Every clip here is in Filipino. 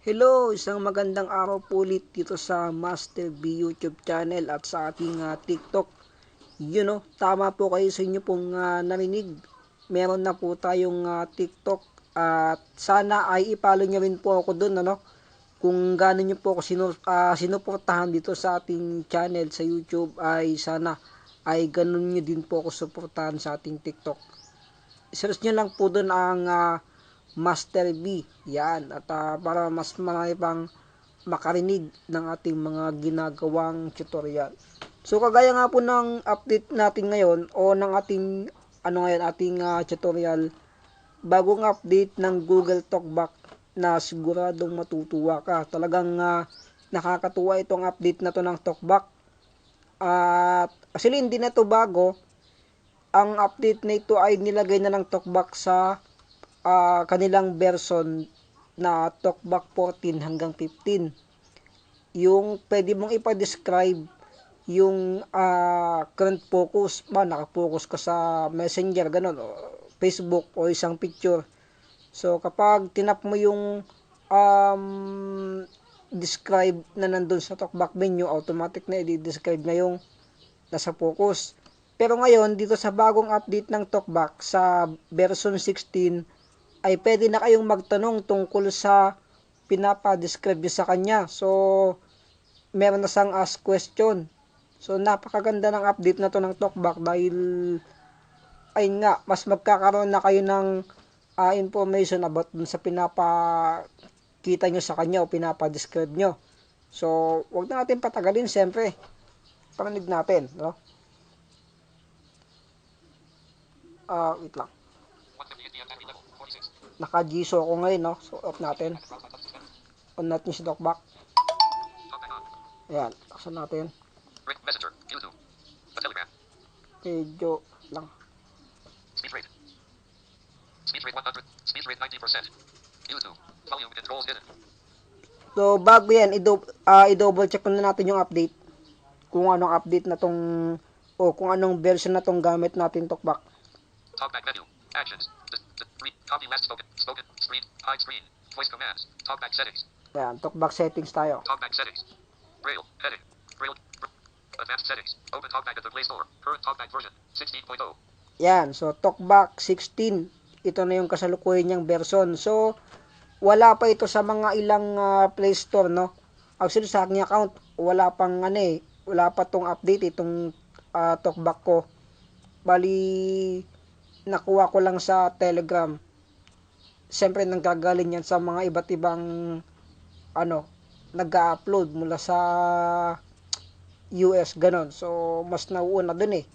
Hello, isang magandang araw po ulit dito sa Master B YouTube channel at sa ating ah, TikTok. Yun know, tama po kayo sa inyo pong ah, narinig. Meron na po tayong ah, TikTok at sana ay ipalo nyo rin po ako dun ano. Kung gaano nyo po ako sinu, ah, sinuportahan dito sa ating channel sa YouTube ay sana ay ganun nyo din po ako suportahan sa ating TikTok. Search nyo lang po dun ang ah, Master B. Yan. At ah, para mas marami pang makarinig ng ating mga ginagawang tutorial. So kagaya nga po ng update natin ngayon o ng ating ano ngayon ating ah, tutorial bagong update ng Google Talkback na siguradong matutuwa ka. Talagang ah, nakakatuwa itong update na to ng Talkback. At actually hindi na to bago. Ang update na ito ay nilagay na ng Talkback sa ah, kanilang version na TalkBack 14 hanggang 15. Yung pwede mong ipa-describe yung ah, current focus ba, nakapokus ka sa messenger, ganun, o Facebook o isang picture. So, kapag tinap mo yung um, describe na nandun sa talkback menu, automatic na i-describe na yung nasa focus. Pero ngayon, dito sa bagong update ng talkback sa version 16, ay pwede na kayong magtanong tungkol sa pinapa-describe nyo sa kanya. So, meron na sang ask question. So, napakaganda ng update na to ng talkback dahil ayun nga, mas magkakaroon na kayo ng ah, information about dun sa pinapakita nyo sa kanya o pinapa-describe nyo. So, wag na natin patagalin, siyempre. Parinig natin, no? Ah, wait lang. Naka-GSO ako ngayon, no? So, off natin. On natin si Docback. Ayan, laksan natin. Messenger, YouTube, Telegram, Medyo lang. speed rate. Speed rate 100, speed rate 90%. YouTube, volume controls hidden. So, bago yan, ah, i-double check na natin yung update. Kung anong update na tong, o kung anong version na tong gamit natin Talkback. Talkback menu, actions, the, the, read, copy last spoken, spoken, screen, hide screen, voice commands, talkback settings, Ayan, Talkback settings tayo. talkback settings, Braille, heading, Braille, br- advanced settings, open talkback at the Play Store, current talkback version, oh. 16.0, Yan, so Talkback 16. Ito na yung kasalukuyan niyang version. So, wala pa ito sa mga ilang ah, Play Store, no? Actually, sa aking account, wala pang ano eh, wala pa tong update itong ah, Talkback ko. Bali, nakuha ko lang sa Telegram. Siyempre, nanggagaling yan sa mga iba't ibang ano, nag-upload mula sa US, ganon. So, mas nauuna dun eh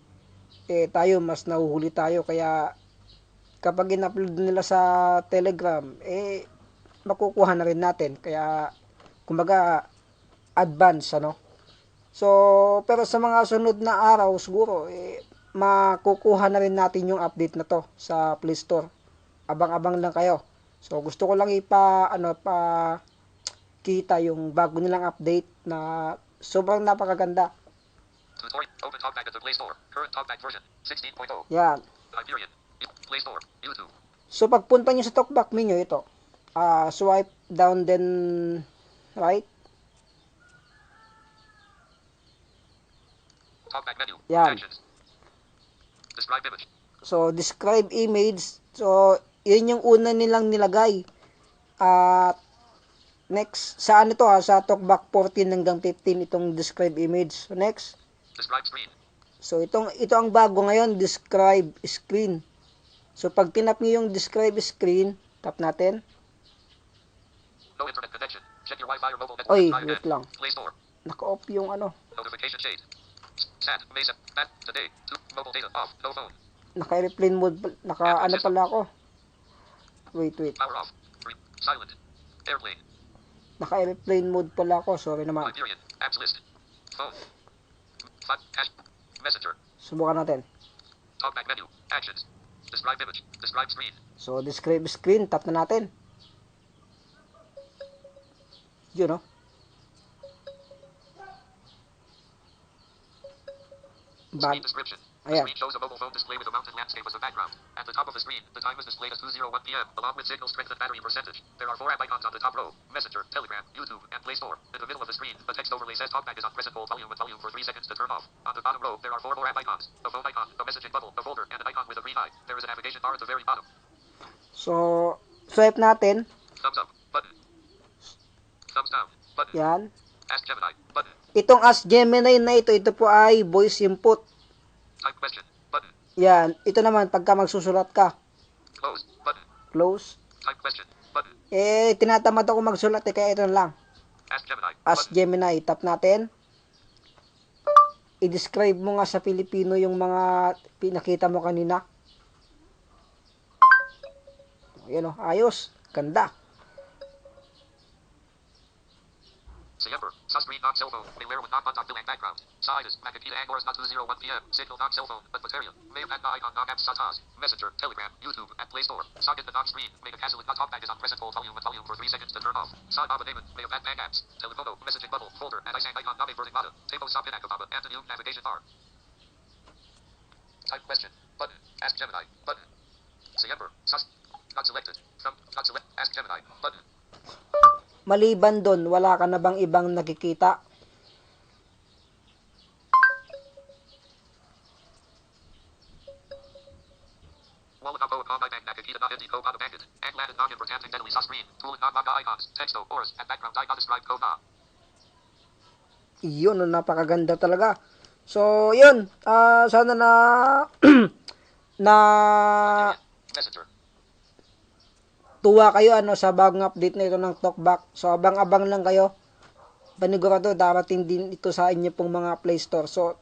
eh tayo mas nahuhuli tayo kaya kapag in-upload nila sa Telegram eh makukuha na rin natin kaya kumbaga advance ano so pero sa mga sunod na araw siguro eh makukuha na rin natin yung update na to sa Play Store. Abang-abang lang kayo. So gusto ko lang ipa ano pa kita yung bago nilang update na sobrang napakaganda. Tutorial, open talkback at the Play Store, current talkback version, 16.0, yan. Iberian, Play Store, YouTube, So pagpunta nyo sa talkback menu ito, ah swipe down then right. talkback menu, Yan. actions, describe image, So describe image. So yun yung una nilang nilagay. At next, sa ano to ha, sa talkback 14 hanggang 15 itong describe image. So next, describe screen, so itong ito ang bago ngayon, describe screen. So pag tinap niyo yung describe screen, tap natin. no internet connection, check your Wi-Fi or mobile network, Oy, wait lang. Naka-off yung ano, notification shade, sat, Mesa, today, naka-airplane mode, pal- naka ano pala ako. Wait, wait. Naka-airplane mode pala ako. Sorry naman. Subukan natin. talkback menu, actions, describe image, describe screen, So, describe screen. Tap na natin. Yun, no? Bag description, The screen shows a mobile phone display with a mountain landscape as a background. At the top of the screen, the time is displayed as 2:01 p.m. along with signal strength and battery percentage. There are four app icons on the top row: Messenger, Telegram, YouTube, and Play Store. In the middle of the screen, the text overlay says TalkBack is on. Press and hold volume and volume for three seconds to turn off. On the bottom row, there are four more app icons: a phone icon, a messaging bubble, a folder, and an icon with a green eye. There is a navigation bar at the very bottom. So, swipe natin. Thumbs up button. Thumbs down button. Yan. Ask Gemini button. Itong Ask Gemini na ito, ito po ay voice input. Yan. Ito naman, pagka magsusulat ka. Close button. Close. Type question button. Eh, tinatamad ako magsulat eh, kaya ito na lang. Ask Gemini Ask button. Gemini, tap natin. I-describe mo nga sa Pilipino yung mga pinakita mo kanina. Ayan o, ayos. Ganda. Sunscreen not cell phone. Beware with not on bilang background. Size is Makakita Angkor is not 201 p.m. Signal not cell phone, but material. Have not icon not apps satas. Messenger, Telegram, YouTube, and Play Store. Socket the not screen. Make a with not talkback is on press and volume and volume for 3 seconds to turn off. Side Baba Damon. May have had bang apps. Telephoto, messaging bubble, folder, and isang icon not a vertic mata. Table stop in Akababa. And the new navigation bar. Type question. Button. Ask Gemini. Button. September. Sus. Not selected. From. Not select. Ask Gemini. Button. Maliban doon, wala ka na bang ibang nakikita? Wallet combo bank sa screen. Icons. Texto, background icon describe na. Yun, napakaganda talaga. So, yun. Ah, sana na na Messenger. Tuwa kayo ano sa bagong update na ito ng Talkback. So, abang-abang lang kayo. Panigurado, darating din ito sa inyo pong mga Play Store. So,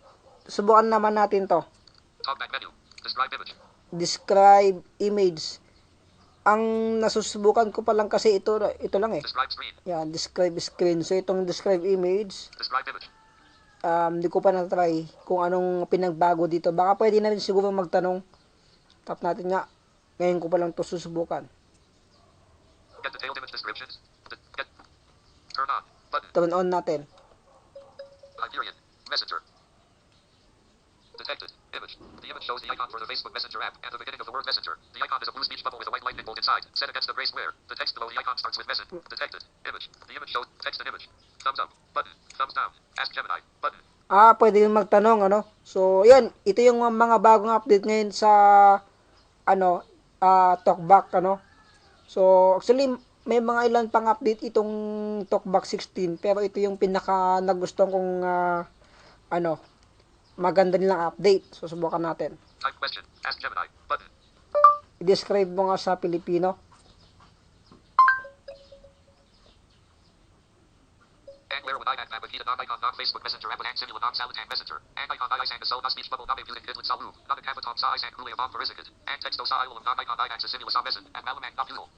subukan naman natin to. Talkback menu. Describe image. Describe image. Ang nasusubukan ko pa lang kasi ito, ito lang eh. Describe screen. Yan, describe screen. So, itong describe image, Describe image. um, di ko pa na-try kung anong pinagbago dito. Baka pwede na rin siguro magtanong. Tap natin nga. Ngayon ko pa lang to susubukan. Get detailed image descriptions. De- get. Turn on. Button. Turn on natin. Hyperion. Messenger. Detected. Image. The image shows the icon for the Facebook Messenger app and the beginning of the word messenger. The icon is a blue speech bubble with a white lightning bolt inside, set against the gray square. The text below the icon starts with message. Detected. Image. The image shows text and image. Thumbs up. Button. Thumbs down. Ask Gemini. Button. Ah, pwede yung magtanong, ano? So, yun. Ito yung mga bagong update ngayon sa, ano, ah, Talkback, ano? So, actually, may mga ilan pang update itong Talkback 16, pero ito yung pinaka nagustuhan kong, ah, ano, maganda nilang update. So, subukan natin. Type question. Ask Gemini. Button. I-describe mo nga sa Pilipino. With iPad Messenger app and simula non salatang messenger. Icon bubble texto simula and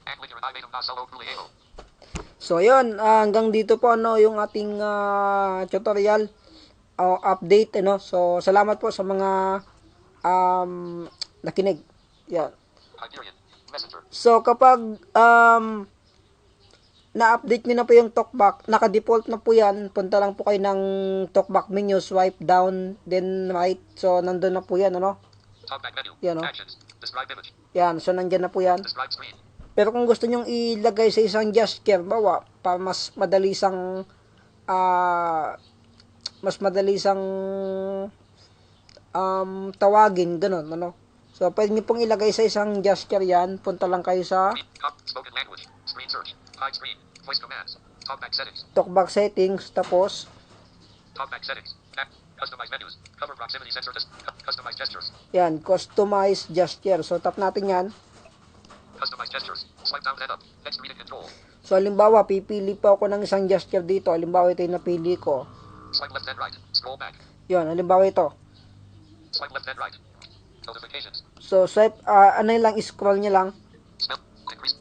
So, yun, ah, hanggang dito po ano yung ating ah, tutorial o update ano. So, salamat po sa mga um, nakinig. Yan. So, kapag um, na-update nyo na po yung talkback, naka-default na po yan, punta lang po kayo ng talkback menu, swipe down, then right. So, nandun na po yan, ano? Talkback menu. Yan, oh. Actions. Describe image. Yan, so nandyan na po yan. Describe screen. Pero kung gusto nyong ilagay sa isang gesture, bawa, para mas madali sang ah mas madali sang um, tawagin, ganun, ano. So, pwede nyo pong ilagay sa isang gesture yan. Punta lang kayo sa. Talkback settings. talkback settings, tapos, Talkback settings. Customize menus. Cover proximity sensor. Customize gestures. yan, customize gesture. So, tap natin yan. So, halimbawa, pipili pa ako ng isang gesture dito. Halimbawa, ito yung napili ko. Swipe left then right. Scroll back. Yun, halimbawa ito. Swipe left then right. Notifications. So, swipe, ah, ano lang, scroll nyo lang. Smell. Decrease.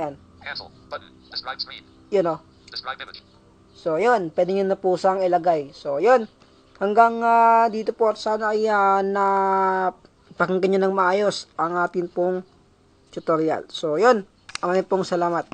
Yan. Cancel. Button. Describe screen. Yun, oh. Describe image. So, yun. Pwede nyo na po sang ilagay. So, yun. Hanggang ah, dito po at sana ay ah, na pakinggan nyo ng maayos ang atin pong tutorial. So, yun. Maraming pong salamat.